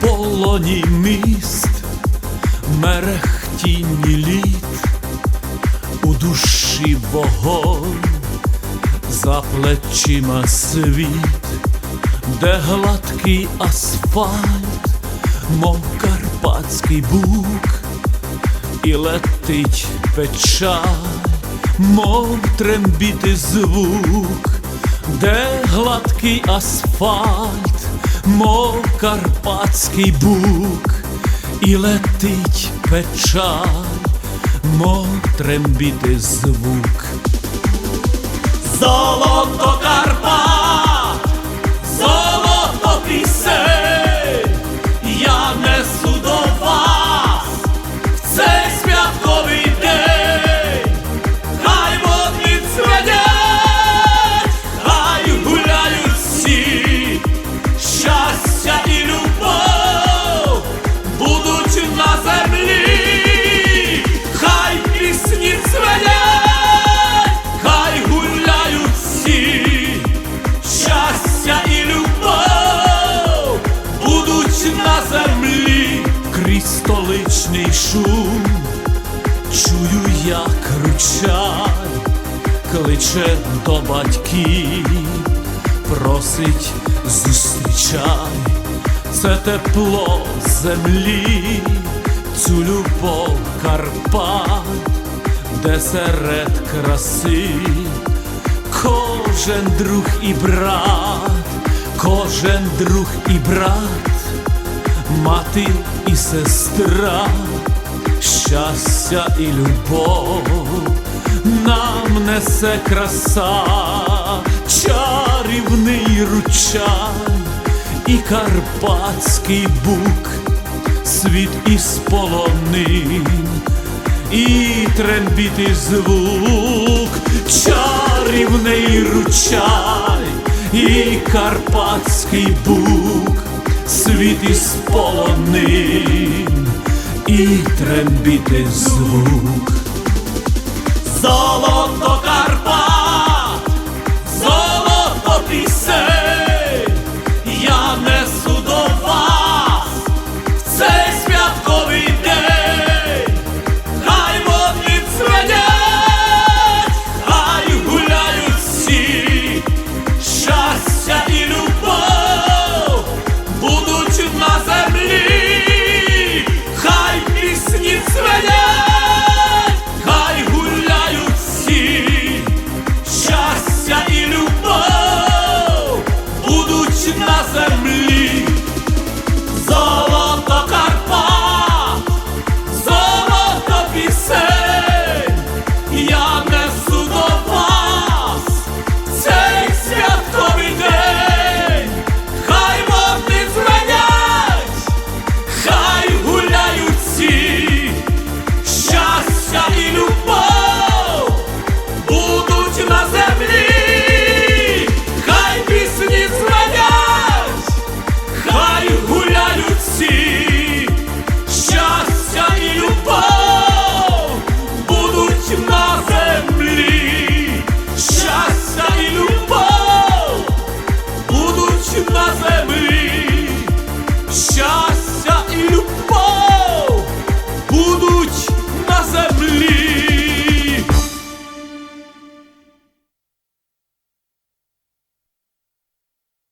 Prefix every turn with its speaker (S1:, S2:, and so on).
S1: полоні міст, мерехтінні літ, у душі вогонь, за плечима світ, де гладкий асфальт, мов карпатський бук, і летить печаль, мов трембіти звук, де гладкий асфальт, мов карпатський бук, і летить печаль, мов трембіти звук. Золото столичний шум, чую, як ручай, кличе до батьків, просить зустрічай, це тепло землі, цю любов Карпат, де серед краси кожен друг і брат, кожен друг і брат, мати і сестра, щастя і любов. Нам несе краса, чарівний ручай і карпатський бук, світ із полонин. І трембіти звук, чарівний ручай і карпатський бук, світ із полонин і трембіти звук. Золото карпа, золото пісень, я несу до вас в цей святковий. землі, золото Карпа, золото пісень, я несу до вас цей святковий день, хай мовти зменять, хай гуляють всі, щастя і любов будуть на землі.